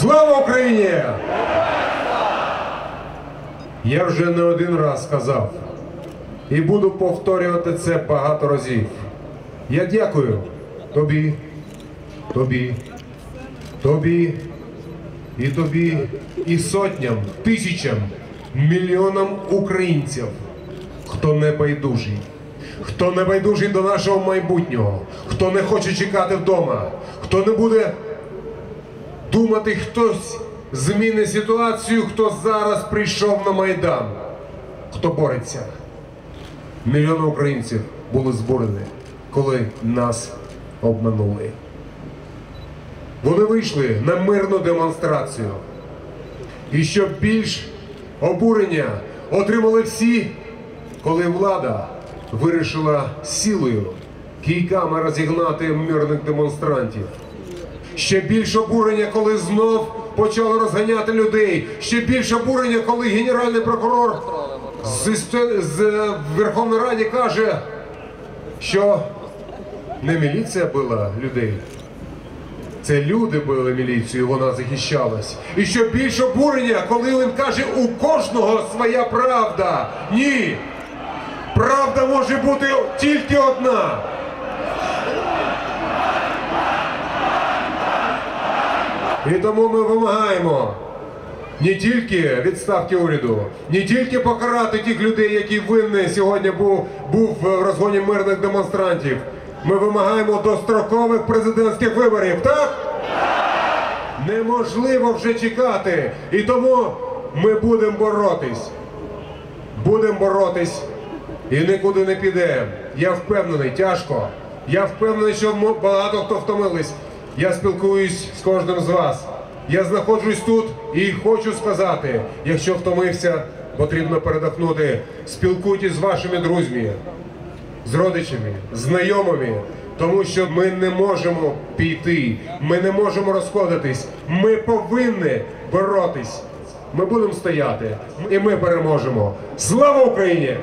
Слава Україні! Я вже не один раз сказав і буду повторювати це багато разів. Я дякую тобі, тобі, тобі і тобі, і сотням, тисячам, мільйонам українців, хто не байдужий, хто не байдужий до нашого майбутнього, хто не хоче чекати вдома, хто не буде думати, хтось змінить ситуацію, хто зараз прийшов на Майдан, хто бореться. Мільйони українців були зборені, коли нас обманули. Вони вийшли на мирну демонстрацію. І щоб більш обурення отримали всі, коли влада вирішила силою кійками розігнати мирних демонстрантів. Ще більше обурення, коли знов почали розганяти людей. Ще більше обурення, коли генеральний прокурор з, з Верховної Ради каже, що не міліція била людей. Це люди били міліцію, вона захищалась. І що більше обурення, коли він каже, у кожного своя правда. Ні. Правда може бути тільки одна. І тому ми вимагаємо не тільки відставки уряду, не тільки покарати тих людей, які винні сьогодні був, був в розгоні мирних демонстрантів. Ми вимагаємо дострокових президентських виборів, так? Неможливо вже чекати. І тому ми будемо боротись. Будемо боротись і нікуди не підемо. Я впевнений, тяжко. Я впевнений, що багато хто втомились. Я спілкуюсь з кожним з вас. Я знаходжусь тут і хочу сказати, якщо втомився, потрібно передохнути. Спілкуйтесь з вашими друзями, з родичами, знайомими, тому що ми не можемо піти, ми не можемо розходитись. Ми повинні боротись. Ми будемо стояти і ми переможемо. Слава Україні!